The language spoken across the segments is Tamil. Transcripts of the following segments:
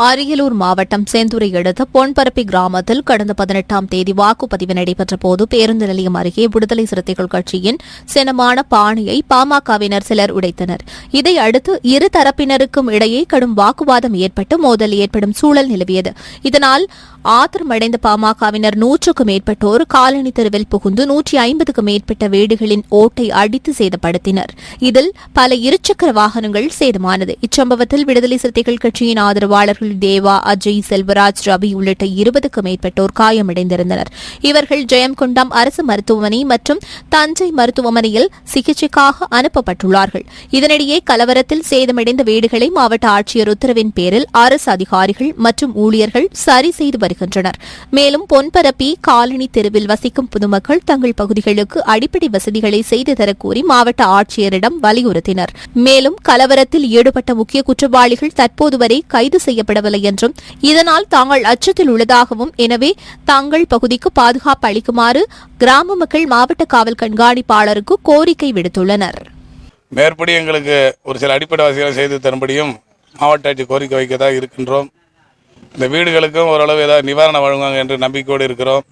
அரியலூர் மாவட்டம் சேந்துரை அடுத்த பொன்பரப்பி கிராமத்தில் கடந்த பதினெட்டாம் தேதி வாக்குப்பதிவு நடைபெற்ற போது பேருந்து நிலையம் அருகே விடுதலை சிறுத்தைகள் கட்சியின் சினமான பாணியை பாமகவினர் சிலர் உடைத்தனர். இதையடுத்து இரு தரப்பினருக்கும் இடையே கடும் வாக்குவாதம் ஏற்பட்டு மோதல் ஏற்படும் சூழல் நிலவியது. இதனால் ஆத்திரமடைந்த பாமகவினர் நூற்றுக்கும் மேற்பட்டோர் காலனி தெருவில் புகுந்து நூற்றி ஐம்பதுக்கும் மேற்பட்ட வீடுகளின் ஓட்டை அடித்து சேதப்படுத்தினர். இதில் பல இருசக்கர வாகனங்கள் சேதமானது. இச்சம்பவத்தில் விடுதலை சிறுத்தைகள் கட்சியின் ஆதரவாளர்கள் தேவா அஜய் செல்வராஜ் ரவி உள்ளிட்ட இருபதுக்கும் மேற்பட்டோர் காயமடைந்திருந்தனர். இவர்கள் ஜெயம்கொண்டம் அரசு மருத்துவமனை மற்றும் தஞ்சை மருத்துவமனையில் சிகிச்சைக்காக அனுப்பப்பட்டுள்ளார்கள். இதனிடையே கலவரத்தில் சேதமடைந்த வீடுகளை மாவட்ட ஆட்சியர் உத்தரவின் பேரில் அரசு அதிகாரிகள் மற்றும் ஊழியர்கள் சரி செய்து வருகின்றனர். மேலும் பொன்பரப்பி காலனி தெருவில் வசிக்கும் பொதுமக்கள் தங்கள் பகுதிகளுக்கு அடிப்படை வசதிகளை செய்து தரக்கோரி மாவட்ட ஆட்சியரிடம் வலியுறுத்தினர். மேலும் கலவரத்தில் ஈடுபட்ட முக்கிய குற்றவாளிகள் தற்போது வரை கைது செய்யப்படவில்லை என்றும் இதனால் தாங்கள் அச்சத்தில் உள்ளதாகவும் எனவே தாங்கள் பகுதிக்கு பாதுகாப்பு அளிக்குமாறு கிராம மக்கள் மாவட்ட காவல் கண்காணிப்பாளருக்கு கோரிக்கை விடுத்துள்ளனர். மேற்படி எங்களுக்கு ஒரு சில அடிப்படை வசதிகளை செய்து தரும்படியும் மாவட்ட ஆட்சி கோரிக்கை வைக்கதாக இருக்கின்றோம். இந்த வீடுகளுக்கும் ஓரளவு ஏதாவது நிவாரணம் வழங்குவாங்க என்று நம்பிக்கையோடு இருக்கிறோம்.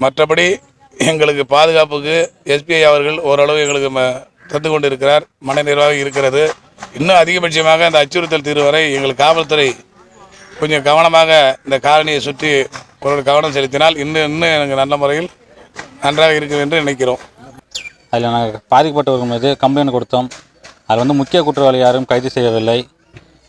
மற்றபடி எங்களுக்கு பாதுகாப்புக்கு எஸ்பிஐ அவர்கள் ஓரளவு எங்களுக்கு ம- தந்து கொண்டு இருக்கிறார் மன நிர்வாகம் இருக்கிறது. இன்னும் அதிகபட்சமாக இந்த அச்சுறுத்தல் தீர்வு வரை எங்கள் காவல்துறை கொஞ்சம் கவனமாக இந்த காலனியை சுற்றி ஒரு கவனம் செலுத்தினால் இன்னும் இன்னும் எனக்கு நல்ல முறையில் நன்றாக இருக்கும் என்று நினைக்கிறோம். அதில் நாங்கள் பாதிக்கப்பட்டவர்கள் மீது கம்ப்ளைண்ட் கொடுத்தோம். அதில் வந்து முக்கிய குற்றவாளி யாரும் கைது செய்யவில்லை.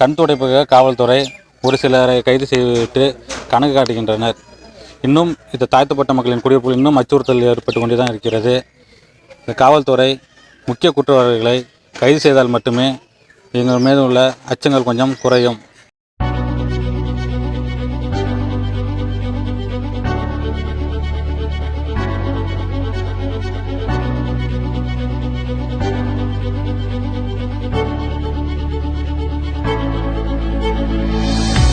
கண் துடைப்புக காவல்துறை ஒரு சிலரை கைது செய்துவிட்டு கணக்கு காட்டுகின்றனர். இன்னும் இந்த தாழ்த்தப்பட்ட மக்களின் குடியிருப்பு இன்னும் அச்சுறுத்தல் ஏற்பட்டு கொண்டே தான் இருக்கிறது. இந்த காவல்துறை முக்கிய குற்றவாளிகளை கைது செய்தால் மட்டுமே எங்கள் மேல் உள்ள அச்சங்கள் கொஞ்சம் குறையும்.